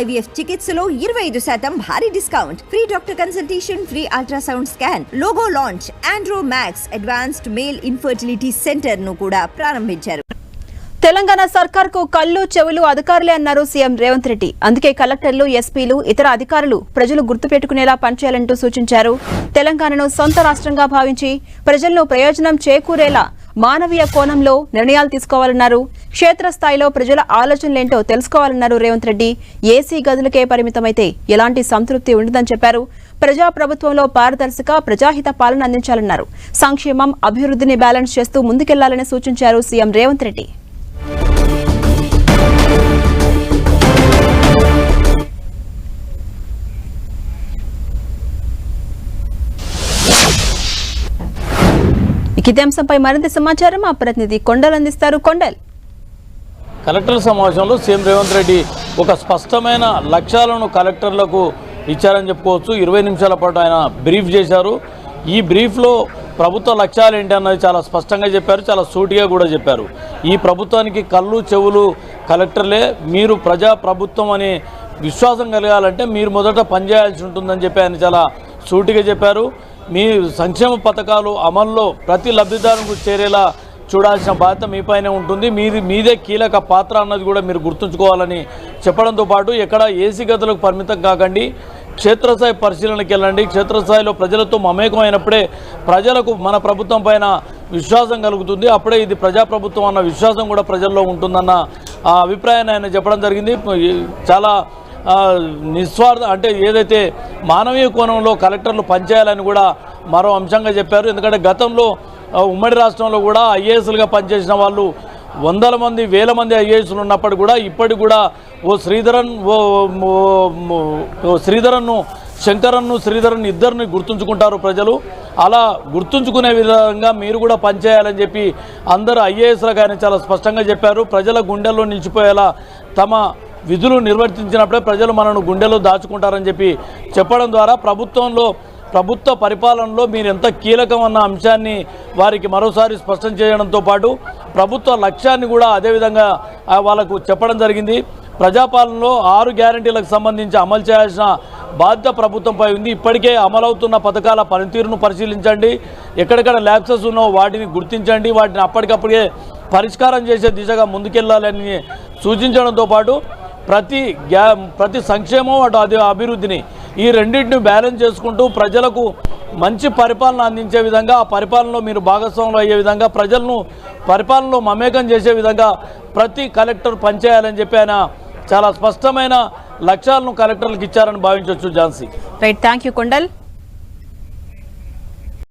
IVF చికిత్సలో ఇరవై ఐదు శాతం భారీ discount. Free doctor consultation free ultrasound scan logo launch Andro Max advanced male infertility సెంటర్ను కూడా ప్రారంభించారు. తెలంగాణ సర్కార్కు కళ్ళు చెవులు అధికారులే అన్నారు సీఎం రేవంత్ రెడ్డి. అందుకే కలెక్టర్లు ఎస్పీలు ఇతర అధికారులు ప్రజలు గుర్తుపెట్టుకునేలా పనిచేయాలంటూ సూచించారు. తెలంగాణను సొంత రాష్ట్రంగా భావించి ప్రజలను ప్రయోజనం చేకూరేలా మానవీయ కోణంలో నిర్ణయాలు తీసుకోవాలన్నారు. క్షేత్రస్థాయిలో ప్రజల ఆలోచనలేంటో తెలుసుకోవాలన్నారు రేవంత్ రెడ్డి. ఏసీ గదులకే పరిమితమైతే ఎలాంటి సంతృప్తి ఉండదని చెప్పారు. ప్రజా ప్రభుత్వంలో పారదర్శక ప్రజాహిత పాలన అందించాలన్నారు. సంక్షేమం అభివృద్ధిని బ్యాలెన్స్ చేస్తూ ముందుకెళ్ళాలని సూచించారు సీఎం రేవంత్ రెడ్డి. ఇక మరింత సమాచారం మా ప్రతినిధి కొండల్ అందిస్తారు. కొండల్. కలెక్టర్ల సమావేశంలో సీఎం రేవంత్ రెడ్డి ఒక స్పష్టమైన లక్ష్యాలను కలెక్టర్లకు ఇచ్చారని చెప్పుకోవచ్చు. ఇరవై నిమిషాల పాటు ఆయన బ్రీఫ్ చేశారు. ఈ బ్రీఫ్లో ప్రభుత్వ లక్ష్యాలు ఏంటి అన్నది చాలా స్పష్టంగా చెప్పారు. చాలా సూటిగా కూడా చెప్పారు. ఈ ప్రభుత్వానికి కళ్ళు చెవులు కలెక్టర్లే. మీరు ప్రజా ప్రభుత్వం అనే విశ్వాసం కలగాలంటే మీరు మొదట పనిచేయాల్సి ఉంటుందని చెప్పి ఆయన చాలా సూటిగా చెప్పారు. మీ సంక్షేమ పథకాలు అమల్లో ప్రతి లబ్ధిదారునికి చేరేలా చూడాల్సిన బాధ్యత మీపైనే ఉంటుంది. మీది మీదే కీలక పాత్ర అన్నది కూడా మీరు గుర్తుంచుకోవాలని చెప్పడంతో పాటు ఎక్కడ ఏసీ గదులకు పరిమితం కాకండి క్షేత్రస్థాయి పరిశీలనకి వెళ్ళండి. క్షేత్రస్థాయిలో ప్రజలతో మమేకం అయినప్పుడే ప్రజలకు మన ప్రభుత్వం పైన విశ్వాసం కలుగుతుంది. అప్పుడే ఇది ప్రజాప్రభుత్వం అన్న విశ్వాసం కూడా ప్రజల్లో ఉంటుందన్న ఆ అభిప్రాయాన్ని ఆయన చెప్పడం జరిగింది. చాలా నిస్వార్థ అంటే ఏదైతే మానవీయ కోణంలో కలెక్టర్లు పనిచేయాలని కూడా మరో అంశంగా చెప్పారు. ఎందుకంటే గతంలో ఉమ్మడి రాష్ట్రంలో కూడా ఐఏఎస్లుగా పనిచేసిన వాళ్ళు వందల మంది వేల మంది ఐఏఎస్లు ఉన్నప్పటికీ కూడా ఇప్పటికి కూడా ఓ శ్రీధరన్ ఓ శ్రీధరన్ను శంకరన్ను శ్రీధరన్ ఇద్దరిని గుర్తుంచుకుంటారు ప్రజలు. అలా గుర్తుంచుకునే విధంగా మీరు కూడా పనిచేయాలని చెప్పి అందరూ ఐఏఎస్లకు ఆయన చాలా స్పష్టంగా చెప్పారు. ప్రజల గుండెల్లో నిలిచిపోయేలా తమ విధులు నిర్వర్తించినప్పుడే ప్రజలు మనను గుండెలో దాచుకుంటారని చెప్పి చెప్పడం ద్వారా ప్రభుత్వంలో ప్రభుత్వ పరిపాలనలో మీరు ఎంత కీలకం అంశాన్ని వారికి మరోసారి స్పష్టం చేయడంతో పాటు ప్రభుత్వ లక్ష్యాన్ని కూడా అదేవిధంగా వాళ్ళకు చెప్పడం జరిగింది. ప్రజాపాలనలో ఆరు గ్యారంటీలకు సంబంధించి అమలు చేయాల్సిన బాధ్యత ప్రభుత్వంపై ఉంది. ఇప్పటికే అమలవుతున్న పథకాల పనితీరును పరిశీలించండి. ఎక్కడెక్కడ ల్యాబ్సెస్ ఉన్నో వాటిని గుర్తించండి. వాటిని అప్పటికప్పుడే పరిష్కారం చేసే దిశగా ముందుకెళ్ళాలని సూచించడంతో పాటు ప్రతి గ్యా ప్రతి సంక్షేమం అటు అది అభివృద్ధిని ఈ రెండింటిని బ్యాలెన్స్ చేసుకుంటూ ప్రజలకు మంచి పరిపాలన అందించే విధంగా ఆ పరిపాలనలో మీరు భాగస్వాములు అయ్యే విధంగా ప్రజలను పరిపాలనలో మమేకం చేసే విధంగా ప్రతి కలెక్టర్ పనిచేయాలని చెప్పి ఆయన చాలా స్పష్టమైన లక్ష్యాలను కలెక్టర్లకు ఇచ్చారని భావించవచ్చు Jhansi. Right thank you Kondal